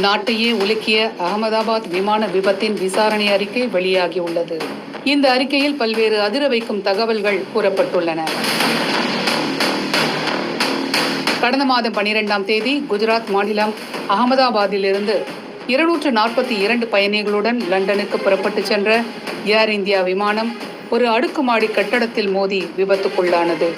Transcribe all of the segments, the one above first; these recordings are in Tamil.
நாட்டையே உலுக்கிய அகமதாபாத் விமான விபத்தின் விசாரணை அறிக்கை வெளியாகியுள்ளது. இந்த அறிக்கையில் பல்வேறு அதிர வைக்கும் தகவல்கள் கூறப்பட்டுள்ளன. கடந்த மாதம் பனிரெண்டாம் தேதி குஜராத் மாநிலம் அகமதாபாத்திலிருந்து இருநூற்று நாற்பத்தி இரண்டு பயணிகளுடன் லண்டனுக்கு புறப்பட்டு சென்ற ஏர் இந்தியா விமானம் ஒரு அடுக்குமாடி கட்டடத்தில் மோதி விபத்துக்குள்ளானது.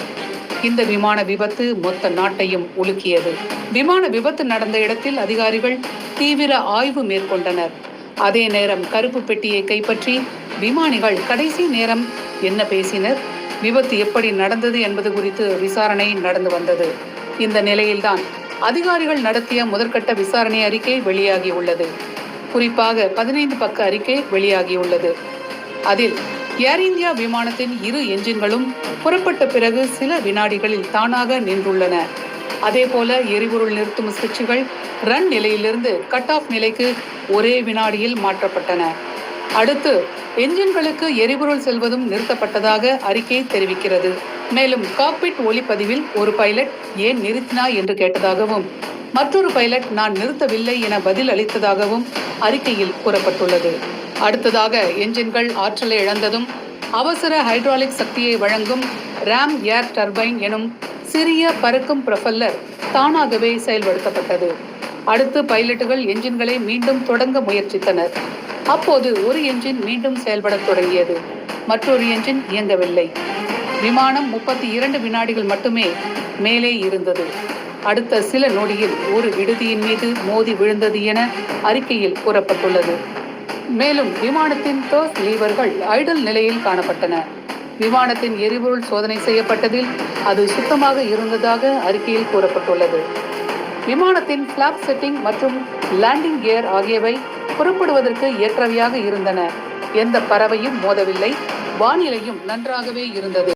இந்த விமான விபத்து மொத்த நாட்டையும் உலுக்கியது. விமான விபத்து நடந்த இடத்தில் அதிகாரிகள் தீவிர ஆய்வு மேற்கொண்டனர். அதே நேரம் கருப்பு பெட்டியை கைப்பற்றி விமானிகள் கடைசி நேரம் என்ன பேசினர்? விபத்து எப்படி நடந்தது என்பது குறித்து விசாரணை நடந்து வந்தது. இந்த நிலையில்தான் அதிகாரிகள் நடத்திய முதற்கட்ட விசாரணை அறிக்கை வெளியாகியுள்ளது. குறிப்பாக பதினைந்து பக்க அறிக்கை வெளியாகியுள்ளது. அதில் ஏர் இந்தியா விமானத்தின் இரு என்ஜின்களும் புறப்பட்ட பிறகு சில வினாடிகளில் தானாக நின்றுள்ளன. அதேபோல எரிபொருள் நிறுத்தும் சுவிட்சுகள் ரன் நிலையிலிருந்து கட் ஆஃப் நிலைக்கு ஒரே வினாடியில் மாற்றப்பட்டன. அடுத்து என்ஜின்களுக்கு எரிபொருள் செல்வதும் நிறுத்தப்பட்டதாக அறிக்கை தெரிவிக்கிறது. மேலும் காக்பிட் ஒளிப்பதிவில் ஒரு பைலட் ஏன் நிறுத்தினா என்று கேட்டதாகவும் மற்றொரு பைலட் நான் நிறுத்தவில்லை என பதில் அளித்ததாகவும் அறிக்கையில் கூறப்பட்டுள்ளது. அடுத்ததாக என்ஜின்கள் ஆற்றலை இழந்ததும் அவசர ஹைட்ராலிக் சக்தியை வழங்கும் ராம் ஏர் டர்பைன் எனும் சிறிய பறக்கும் ப்ரொஃபல்லர் தானாகவே செயல்படுத்தப்பட்டது. அடுத்து பைலட்டுகள் என்ஜின்களை மீண்டும் தொடங்க முயற்சித்தனர். அப்போது ஒரு என்ஜின் மீண்டும் செயல்படத் தொடங்கியது. மற்றொரு என்ஜின் இயங்கவில்லை. விமானம் முப்பத்தி இரண்டு வினாடிகள் மட்டுமே மேலே இருந்தது. அடுத்த சில நொடியில் ஒரு விடுதியின் மீது மோதி விழுந்தது என அறிக்கையில் கூறப்பட்டுள்ளது. மேலும் விமானத்தின் டோஸ் லீவர்கள் ஐடல் நிலையில் காணப்பட்டன. விமானத்தின் எரிபொருள் சோதனை செய்யப்பட்டதில் அது சுத்தமாக இருந்ததாக அறிக்கையில் கூறப்பட்டுள்ளது. விமானத்தின் ஃபிளாப் செட்டிங் மற்றும் லேண்டிங் கியர் ஆகியவை புறப்படுவதற்கு ஏற்றவையாக இருந்தன. எந்த பறவையும் மோதவில்லை. வானிலையும் நன்றாகவே இருந்தது.